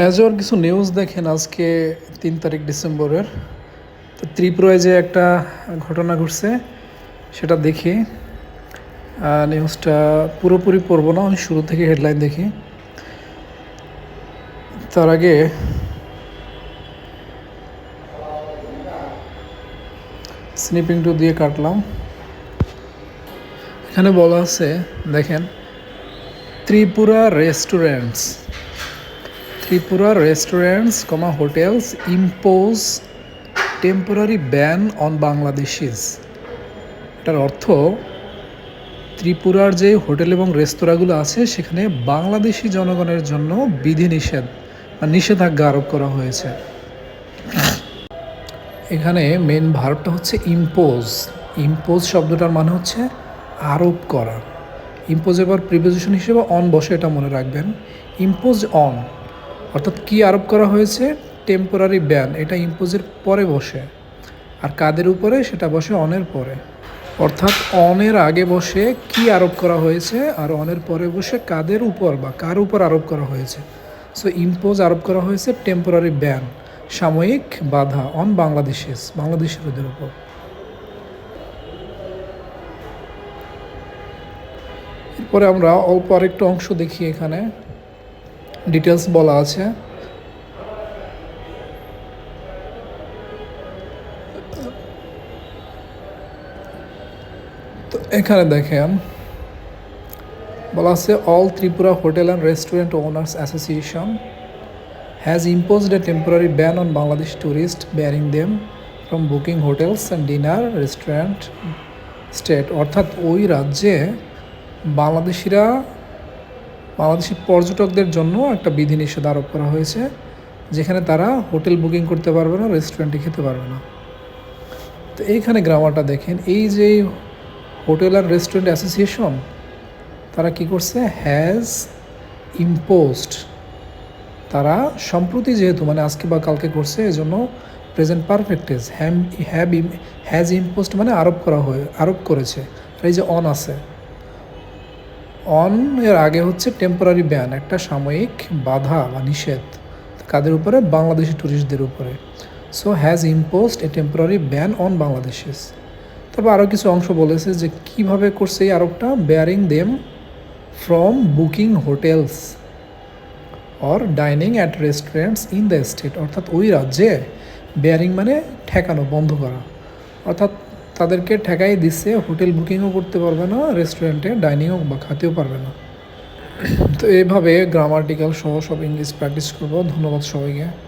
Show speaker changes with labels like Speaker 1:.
Speaker 1: Major কিছু news দেখেন আজকে তিন তারিখ ডিসেম্বরের। তো ত্রিপুরায় যে একটা ঘটনা ঘটছে, সেটা দেখি। নিউজটা পুরোপুরি পড়ব না, আমি শুরু থেকে হেডলাইন দেখি। তার আগে স্নিপিং টু দিয়ে কাটলাম। এখানে বলা আছে, দেখেন, Tripura restaurants Tripura restaurants comma hotels impose temporary ban on Bangladeshis এটার অর্থ, ত্রিপুরার যে হোটেল এবং রেস্তোরাঁগুলো আছে, সেখানে বাংলাদেশি জনগণের জন্য বিধিনিষেধ বা নিষেধাজ্ঞা আরোপ করা হয়েছে। এখানে মেন ভার্বটা হচ্ছে ইম্পোজ ইম্পোজ শব্দটার মানে হচ্ছে আরোপ করা। ইম্পোজ এবার প্রিপোজিশন হিসেবে অন বসে এটা মনে রাখবেন। ইম্পোজ অন অর্থাৎ কি আরোপ করা হয়েছে? টেম্পোরারি ব্যান এটা ইম্পোজের পরে বসে। আর কাদের উপরে? সেটা বসে অনের পরে। অর্থাৎ অনের আগে বসে কি আরোপ করা হয়েছে? আর অনের পরে বসে কাদের উপর বা কার উপর আরোপ করা হয়েছে? সো ইম্পোজ আরোপ করা হয়েছে টেম্পোরারি ব্যান সাময়িক বাধা অন বাংলাদেশেস বাংলাদেশের ওদের উপর। এরপরে আমরা অল্প আরেকটু অংশ দেখি এখানে। ডিটেলস বলা আছে। তো এখানে দেখেন, বলা আছে all Tripura hotel and restaurant owners association has imposed a temporary ban on Bangladesh tourist barring them from booking hotels and dinner restaurant state অর্থাৎ ওই রাজ্যে বাংলাদেশিরা বাংলাদেশি পর্যটকদের জন্য একটা বিধিনিষেধ আরোপ করা হয়েছে, যেখানে তারা হোটেল বুকিং করতে পারবে না, রেস্টুরেন্টে খেতে পারবে না। তো এইখানে গ্রামারটা দেখেন, এই যে হোটেল অ্যান্ড রেস্টুরেন্ট অ্যাসোসিয়েশন, তারা কি করছে? হ্যাজ ইম্পোজড তারা সম্প্রতি যেহেতু মানে আজকে বা কালকে করছে, এজন্য প্রেজেন্ট পারফেক্টেজ হ্যাম হ্যাভ হ্যাজ ইম্পোস্ট মানে আরোপ করা হয়ে, আরোপ করেছে। এই যে অন আছে অন এর আগে হচ্ছে টেম্পোরারি ব্যান একটা সাময়িক বাধা বা নিষেধ কাদের উপরে? বাংলাদেশি ট্যুরিস্টদের উপরে। So has imposed a temporary ban on Bangladeshis তারপর আরও কিছু অংশ বলেছে যে কীভাবে করছে এই আরোপটা? Barring them from booking hotels or dining at restaurants in the state অর্থাৎ ওই রাজ্যে বেয়ারিং মানে ঠেকানো, বন্ধ করা। অর্থাৎ তাদেরকে ঠেকাই দিচ্ছে, হোটেল বুকিংও করতে পারবে না, রেস্টুরেন্টে ডাইনিংও বা খাতেও পারবে না। তো এইভাবে গ্রামার্টিক্যাল সহ সব ইংলিশ প্র্যাকটিস করব। ধন্যবাদ সবাইকে।